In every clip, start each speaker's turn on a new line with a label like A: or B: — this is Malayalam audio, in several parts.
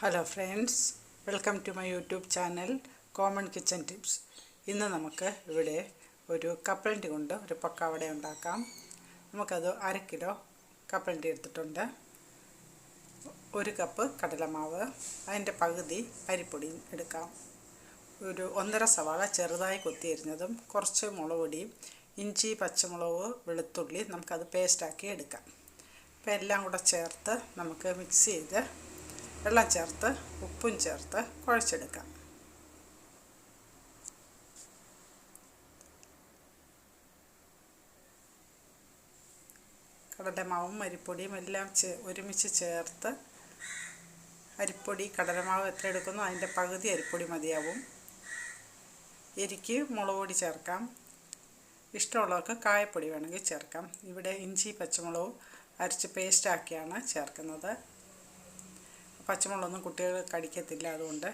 A: Hello friends welcome to my YouTube channel common kitchen tips ഇന്ന് നമുക്ക് ഇവിടെ ഒരു കപ്പലണ്ടി കൊണ്ട് ഒരു പക്കാവട ഉണ്ടാക്കാം. നമുക്കത് അര കിലോ കപ്പലണ്ടി എടുത്തിട്ടുണ്ട്. ഒരു കപ്പ് കടലമാവ് അതിന്റെ പകുതി അരിപ്പൊടിയും എടുക്കാം. ഒരു ഒന്നര സവാള ചെറുതായി കൊത്തിയരിഞ്ഞതും കുറച്ച് മുളക് പൊടിയും ഇഞ്ചി പച്ചമുളക് വെളുത്തുള്ളി നമുക്കത് പേസ്റ്റാക്കി എടുക്കാം. അപ്പോൾ എല്ലാം കൂടെ ചേർത്ത് നമുക്ക് മിക്സ് ചെയ്ത് വെള്ളം ചേർത്ത് ഉപ്പും ചേർത്ത് കുഴച്ചെടുക്കാം. കടലമാവും അരിപ്പൊടിയും എല്ലാം ചേ ഒരുമിച്ച് ചേർത്ത് അരിപ്പൊടി കടലമാവ് എത്ര എടുക്കുന്നു അതിന്റെ പകുതി അരിപ്പൊടി മതിയാവും. എരിക്ക് മുളക് പൊടി ചേർക്കാം. ഇഷ്ടമുള്ളവർക്ക് കായപ്പൊടി വേണമെങ്കിൽ ചേർക്കാം. ഇവിടെ ഇഞ്ചി പച്ചമുളകും അരച്ച് പേസ്റ്റാക്കിയാണ് ചേർക്കുന്നത്. പച്ചമുളകൊന്നും കുട്ടികൾ കടിക്കത്തില്ല. അതുകൊണ്ട്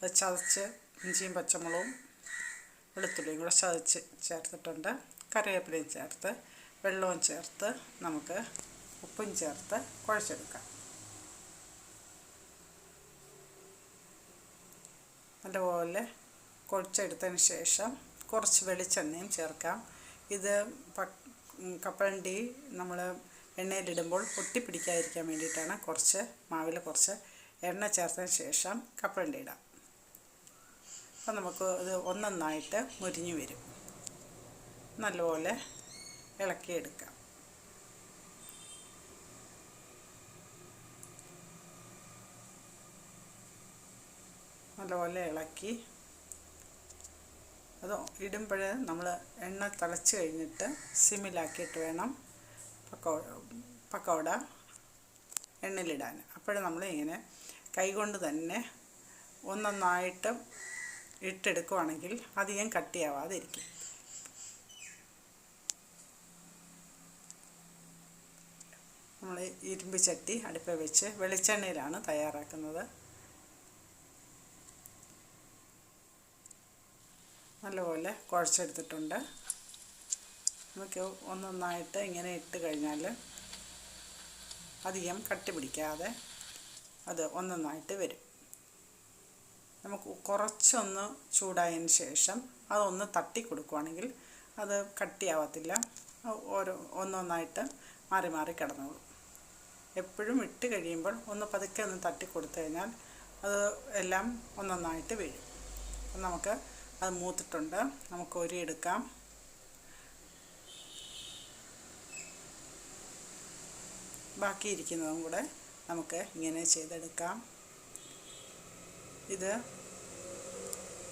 A: അത് ചതച്ച് ഇഞ്ചിയും പച്ചമുളകും വെളുത്തുള്ളിയും കൂടെ ചതച്ച് ചേർത്തിട്ടുണ്ട്. കറിവേപ്പിലയും ചേർത്ത് വെള്ളവും ചേർത്ത് നമുക്ക് ഉപ്പും ചേർത്ത് കുഴച്ചെടുക്കാം. നല്ലപോലെ കുഴച്ചെടുത്തതിന് ശേഷം കുറച്ച് വെളിച്ചെണ്ണയും ചേർക്കാം. ഇത് കപ്പലണ്ടി നമ്മൾ എണ്ണയിലിടുമ്പോൾ ഒട്ടിപ്പിടിക്കാതിരിക്കാൻ വേണ്ടിയിട്ടാണ് കുറച്ച് മാവിൽ കുറച്ച് എണ്ണ ചേർത്തതിന് ശേഷം കപ്പലണ്ടി ഇടാം. അപ്പം നമുക്ക് ഇത് ഒന്നൊന്നായിട്ട് മുരിഞ്ഞു വരും. നല്ലപോലെ ഇളക്കിയെടുക്കാം. നല്ലപോലെ ഇളക്കി അത് ഇടുമ്പോൾ നമ്മൾ എണ്ണ തിളച്ച് കഴിഞ്ഞിട്ട് സിമ്മിലാക്കിയിട്ട് വേണം പക്കോ പക്കോട എണ്ണയിലിടാൻ അപ്പോൾ നമ്മൾ ഇങ്ങനെ കൈകൊണ്ട് തന്നെ ഒന്നൊന്നായിട്ട് ഇട്ടെടുക്കുവാണെങ്കിൽ അധികം കട്ടിയാവാതെ ഇരിക്കും നമ്മൾ ഇരുമ്പ് ചട്ടി അടുപ്പിൽ വെച്ച് വെളിച്ചെണ്ണയിലാണ് തയ്യാറാക്കുന്നത്. നല്ലപോലെ കുഴച്ചെടുത്തിട്ടുണ്ട്. നമുക്ക് ഒന്നൊന്നായിട്ട് ഇങ്ങനെ ഇട്ട് കഴിഞ്ഞാൽ അധികം കട്ടി പിടിക്കാതെ അത് ഒന്നൊന്നായിട്ട് വരും. നമുക്ക് കുറച്ചൊന്ന് ചൂടായതിന് ശേഷം അതൊന്ന് തട്ടി കൊടുക്കുവാണെങ്കിൽ അത് കട്ടിയാവത്തില്ല. ഓരോ ഒന്നൊന്നായിട്ട് മാറി മാറി കിടന്നോളും. എപ്പോഴും ഇട്ട് കഴിയുമ്പോൾ ഒന്ന് പതുക്കെ ഒന്ന് തട്ടി കൊടുത്തു കഴിഞ്ഞാൽ അത് എല്ലാം ഒന്നൊന്നായിട്ട് വീഴും നമുക്ക് അത് മൂത്തിട്ടുണ്ട്. നമുക്ക് ഒരു എടുക്കാം. ബാക്കിയിരിക്കുന്നതും കൂടെ നമുക്ക് ഇങ്ങനെ ചെയ്തെടുക്കാം. ഇത്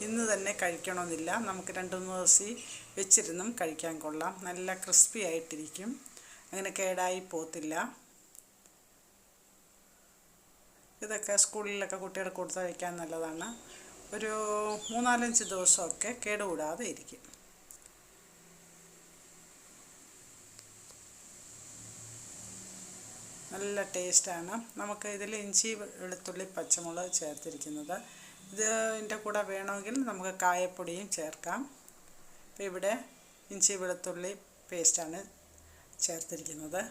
A: ഇന്ന് തന്നെ കഴിക്കണമെന്നില്ല. നമുക്ക് രണ്ട് മൂന്ന് ദിവസം വെച്ചിരുന്നും കഴിക്കാൻ കൊള്ളാം. നല്ല ക്രിസ്പി ആയിട്ടിരിക്കും. അങ്ങനെ കേടായി പോത്തില്ല. ഇതൊക്കെ സ്കൂളിലൊക്കെ കുട്ടികൾക്ക് കൊടുത്ത് കഴിക്കാൻ നല്ലതാണ്. ഒരു മൂന്നാലഞ്ച് ദിവസമൊക്കെ കേടുകൂടാതെ ഇരിക്കും. നല്ല ടേസ്റ്റാണ്. നമുക്ക് ഇതിൽ ഇഞ്ചി വെളുത്തുള്ളി പച്ചമുളക് ചേർത്തിരിക്കുന്നത്. ഇതിന്റെ കൂടെ വേണമെങ്കിൽ നമുക്ക് കായപ്പൊടിയും ചേർക്കാം. അപ്പോൾ ഇവിടെ ഇഞ്ചി വെളുത്തുള്ളി പേസ്റ്റാണ് ചേർത്തിരിക്കുന്നത്.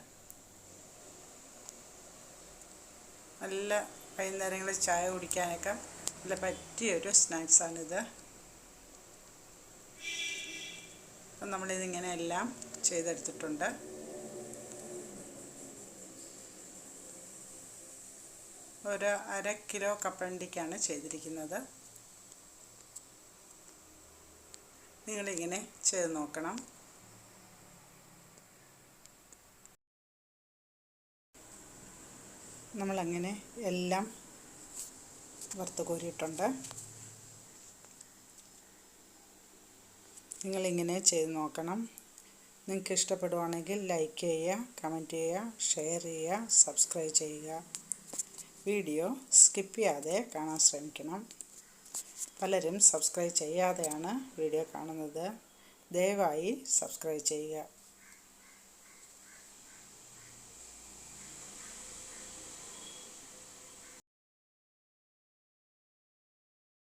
A: നല്ല വൈകുന്നേരങ്ങളിൽ ചായ കുടിക്കാനൊക്കെ നല്ല പറ്റിയൊരു സ്നാക്സാണിത്. അപ്പം നമ്മളിതിങ്ങനെ എല്ലാം ചെയ്തെടുത്തിട്ടുണ്ട്. ഒരു അര കിലോ കപ്പലണ്ടിക്കാണ് ചെയ്തിരിക്കുന്നത്. നിങ്ങളിങ്ങനെ ചെയ്ത് നോക്കണം. നമ്മളങ്ങനെ എല്ലാം വറുത്ത് കോരിയിട്ടുണ്ട്. നിങ്ങളിങ്ങനെ ചെയ്ത് നോക്കണം. നിങ്ങൾക്ക് ഇഷ്ടപ്പെടുവാണെങ്കിൽ ലൈക്ക് ചെയ്യുക കമന്റ് ചെയ്യുക ഷെയർ ചെയ്യുക സബ്സ്ക്രൈബ് ചെയ്യുക. വീഡിയോ സ്കിപ്പ് ചെയ്യാതെ കാണാൻ ശ്രമിക്കണം. പലരും സബ്സ്ക്രൈബ് ചെയ്യാതെയാണ് വീഡിയോ കാണുന്നത്. ദയവായി സബ്സ്ക്രൈബ് ചെയ്യുക.